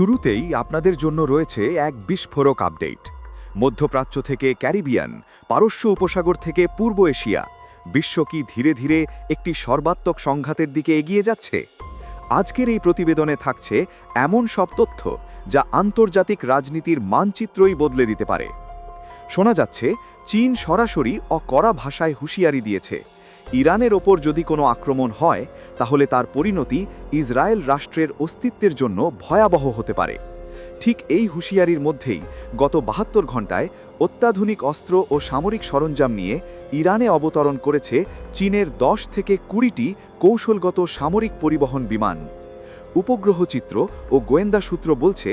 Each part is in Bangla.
শুরুতেই আপনাদের জন্য রয়েছে এক বিস্ফোরক আপডেট। মধ্যপ্রাচ্য থেকে ক্যারিবিয়ান, পারস্য উপসাগর থেকে পূর্ব এশিয়া, বিশ্ব কি ধীরে ধীরে একটি সর্বাত্মক সংঘাতের দিকে এগিয়ে যাচ্ছে? আজকের এই প্রতিবেদনে থাকছে এমন সব তথ্য যা আন্তর্জাতিক রাজনীতির মানচিত্রই বদলে দিতে পারে। শোনা যাচ্ছে, চীন সরাসরি ও কড়া ভাষায় হুঁশিয়ারি দিয়েছে। ইরানের ওপর যদি কোনো আক্রমণ হয়, তাহলে তার পরিণতি ইসরায়েল রাষ্ট্রের অস্তিত্বের জন্য ভয়াবহ হতে পারে। ঠিক এই হুঁশিয়ারির মধ্যেই গত বাহাত্তর ঘণ্টায় অত্যাধুনিক অস্ত্র ও সামরিক সরঞ্জাম নিয়ে ইরানে অবতরণ করেছে চীনের দশ থেকে কুড়িটি কৌশলগত সামরিক পরিবহন বিমান। উপগ্রহ চিত্র ও গোয়েন্দা সূত্র বলছে,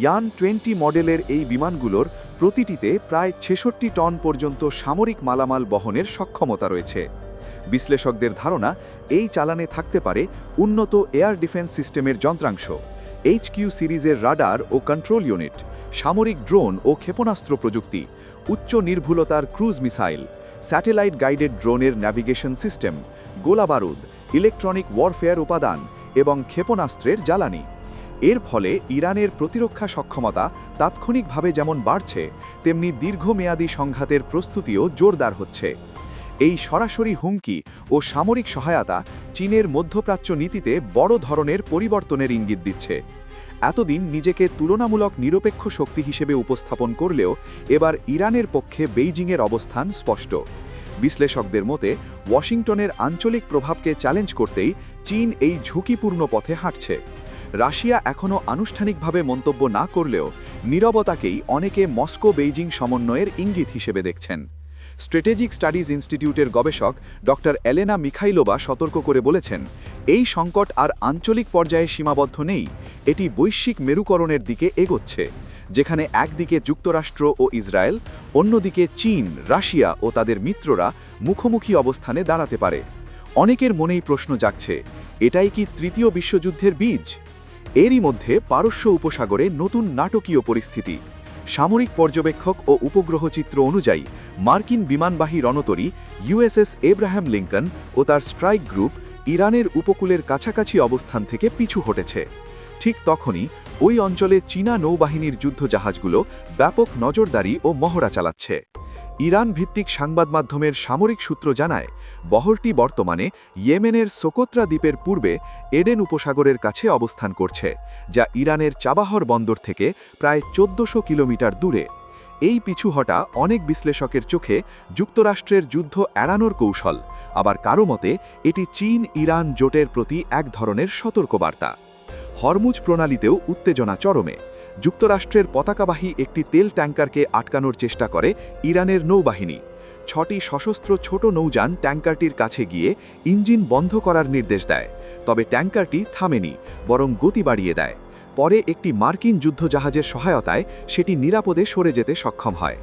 ইয়ান টোয়েন্টি মডেলের এই বিমানগুলোর প্রতিটিতে প্রায় ছেষট্টি টন পর্যন্ত সামরিক মালামাল বহনের সক্ষমতা রয়েছে। বিশ্লেষকদের ধারণা, এই চালানে থাকতে পারে উন্নত এয়ার ডিফেন্স সিস্টেমের যন্ত্রাংশ এইচকিউ সিরিজের রাডার ও কন্ট্রোল ইউনিট, সামরিক ড্রোন ও ক্ষেপণাস্ত্র প্রযুক্তি, উচ্চ নির্ভুলতার ক্রুজ মিসাইল, স্যাটেলাইট গাইডেড ড্রোনের ন্যাভিগেশন সিস্টেম, গোলাবারুদ, ইলেকট্রনিক ওয়ারফেয়ার উপাদান এবং ক্ষেপণাস্ত্রের জ্বালানি। এর ফলে ইরানের প্রতিরক্ষা সক্ষমতা তাৎক্ষণিকভাবে যেমন বাড়ছে, তেমনি দীর্ঘমেয়াদী সংঘাতের প্রস্তুতিও জোরদার হচ্ছে। এই সরাসরি হুমকি ও সামরিক সহায়তা চীনের মধ্যপ্রাচ্য নীতিতে বড় ধরনের পরিবর্তনের ইঙ্গিত দিচ্ছে। এতদিন নিজেকে তুলনামূলক নিরপেক্ষ শক্তি হিসেবে উপস্থাপন করলেও এবার ইরানের পক্ষে বেইজিংয়ের অবস্থান স্পষ্ট। বিশ্লেষকদের মতে, ওয়াশিংটনের আঞ্চলিক প্রভাবকে চ্যালেঞ্জ করতেই চীন এই ঝুঁকিপূর্ণ পথে হাঁটছে। রাশিয়া এখনও আনুষ্ঠানিকভাবে মন্তব্য না করলেও নীরবতাকেই অনেকে মস্কো বেইজিং সমন্বয়ের ইঙ্গিত হিসেবে দেখছেন। স্ট্র্যাটেজিক স্টাডিজ ইনস্টিটিউটের গবেষক ডক্টর এলেনা মিখাইলোবা সতর্ক করে বলেছেন, এই সংকট আর আঞ্চলিক পর্যায়ে সীমাবদ্ধ নেই, এটি বৈশ্বিক মেরুকরণের দিকে এগোচ্ছে, যেখানে একদিকে যুক্তরাষ্ট্র ও ইসরায়েল, অন্যদিকে চীন, রাশিয়া ও তাদের মিত্ররা মুখোমুখি অবস্থানে দাঁড়াতে পারে। অনেকের মনেই প্রশ্ন জাগছে, এটাই কি তৃতীয় বিশ্বযুদ্ধের বীজ? এরই মধ্যে পারস্য উপসাগরে নতুন নাটকীয় পরিস্থিতি। সামরিক পর্যবেক্ষক ও উপগ্রহ চিত্র অনুযায়ী, মার্কিন বিমানবাহী রণতরী ইউএসএস এব্রাহাম লিঙ্কন ও তার স্ট্রাইক গ্রুপ ইরানের উপকূলের কাছাকাছি অবস্থান থেকে পিছু হটেছে। ঠিক তখনই ওই অঞ্চলে চীনা নৌবাহিনীর যুদ্ধজাহাজগুলো ব্যাপক নজরদারি ও মহড়া চালাচ্ছে। ইরান ভিত্তিক সংবাদ মাধ্যমের সামরিক সূত্র জানায়, বহরটি বর্তমানে ইয়েমেনের সোকোত্রা দ্বীপের পূর্বে এডেন উপসাগরের কাছে অবস্থান করছে, যা ইরানের চাবাহর বন্দর থেকে প্রায় চোদ্দশো কিলোমিটার দূরে। এই পিছু হটা অনেক বিশ্লেষকের চোখে যুক্তরাষ্ট্রের যুদ্ধ এড়ানোর কৌশল, আবার কারও মতে, এটি চীন ইরান জোটের প্রতি এক ধরনের সতর্কবার্তা। হরমুজ প্রণালীতেও উত্তেজনা চরমে। যুক্তরাষ্ট্রের পতাকাবাহী একটি তেল ট্যাঙ্কারকে আটকানোর চেষ্টা করে ইরানের নৌবাহিনী। ছটি সশস্ত্র ছোট নৌযান ট্যাঙ্কারটির কাছে গিয়ে ইঞ্জিন বন্ধ করার নির্দেশ দেয়, তবে ট্যাঙ্কারটি থামেনি, বরং গতি বাড়িয়ে দেয়। পরে একটি মার্কিন যুদ্ধজাহাজের সহায়তায় সেটি নিরাপদে সরে যেতে সক্ষম হয়।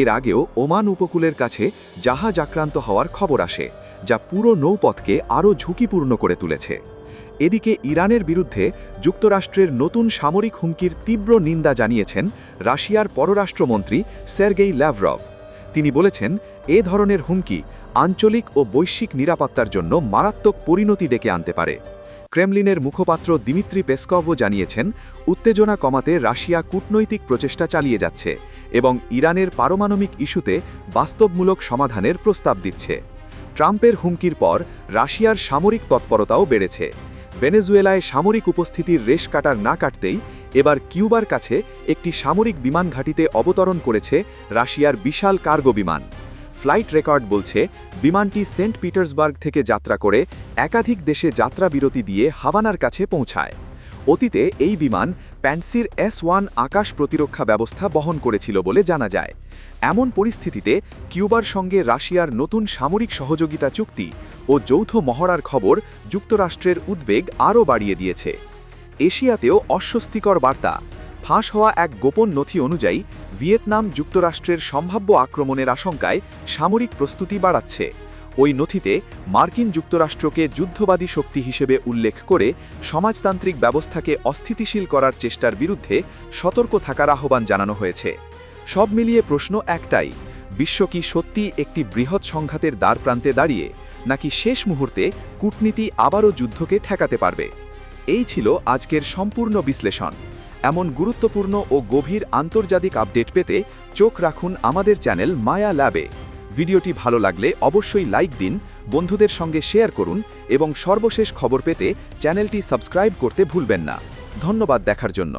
এর আগেও ওমান উপকূলের কাছে জাহাজ আক্রান্ত হওয়ার খবর আসে, যা পুরো নৌপথকে আরও ঝুঁকিপূর্ণ করে তুলেছে। এদিকে ইরানের বিরুদ্ধে যুক্তরাষ্ট্রের নতুন সামরিক হুমকির তীব্র নিন্দা জানিয়েছেন রাশিয়ার পররাষ্ট্রমন্ত্রী সের্গেই ল্যাভরভ। তিনি বলেছেন, এ ধরনের হুমকি আঞ্চলিক ও বৈশ্বিক নিরাপত্তার জন্য মারাত্মক পরিণতি ডেকে আনতে পারে। ক্রেমলিনের মুখপাত্র দিমিত্রি পেসকভও জানিয়েছেন, উত্তেজনা কমাতে রাশিয়া কূটনৈতিক প্রচেষ্টা চালিয়ে যাচ্ছে এবং ইরানের পারমাণবিক ইস্যুতে বাস্তবমূলক সমাধানের প্রস্তাব দিচ্ছে। ট্রাম্পের হুমকির পর রাশিয়ার সামরিক তৎপরতাও বেড়েছে। ভেনেজুয়েলায় সামরিক উপস্থিতির রেশ কাটার না কাটতেই এবার কিউবার কাছে একটি সামরিক বিমান ঘাঁটিতে অবতরণ করেছে রাশিয়ার বিশাল কার্গো বিমান। ফ্লাইট রেকর্ড বলছে, বিমানটি সেন্ট পিটার্সবার্গ থেকে যাত্রা করে একাধিক দেশে যাত্রা বিরতি দিয়ে হাভানার কাছে পৌঁছায়। অতীতে এই বিমান প্যান্সির এস ওয়ান আকাশ প্রতিরক্ষা ব্যবস্থা বহন করেছিল বলে জানা যায়। এমন পরিস্থিতিতে কিউবার সঙ্গে রাশিয়ার নতুন সামরিক সহযোগিতা চুক্তি ও যৌথ মহড়ার খবর যুক্তরাষ্ট্রের উদ্বেগ আরও বাড়িয়ে দিয়েছে। এশিয়াতেও অস্বস্তিকর বার্তা, ফাঁস হওয়া এক গোপন নথি অনুযায়ী ভিয়েতনাম যুক্তরাষ্ট্রের সম্ভাব্য আক্রমণের আশঙ্কায় সামরিক প্রস্তুতি বাড়াচ্ছে। ওই নথিতে মার্কিন যুক্তরাষ্ট্রকে যুদ্ধবাদী শক্তি হিসেবে উল্লেখ করে সমাজতান্ত্রিক ব্যবস্থাকে অস্থিতিশীল করার চেষ্টার বিরুদ্ধে সতর্ক থাকার আহ্বান জানানো হয়েছে। সব মিলিয়ে প্রশ্ন একটাই, বিশ্ব কি সত্যি একটি বৃহৎ সংঘাতের দ্বার প্রান্তে দাঁড়িয়ে নাকি শেষ মুহূর্তে কূটনীতি আবারও যুদ্ধকে ঠেকাতে পারবে? এই ছিল আজকের সম্পূর্ণ বিশ্লেষণ। এমন গুরুত্বপূর্ণ ও গভীর আন্তর্জাতিক আপডেট পেতে চোখ রাখুন আমাদের চ্যানেল মায়া ল্যাবে। ভিডিওটি ভালো লাগলে অবশ্যই লাইক দিন, বন্ধুদের সঙ্গে শেয়ার করুন এবং সর্বশেষ খবর পেতে চ্যানেলটি সাবস্ক্রাইব করতে ভুলবেন না। ধন্যবাদ দেখার জন্য।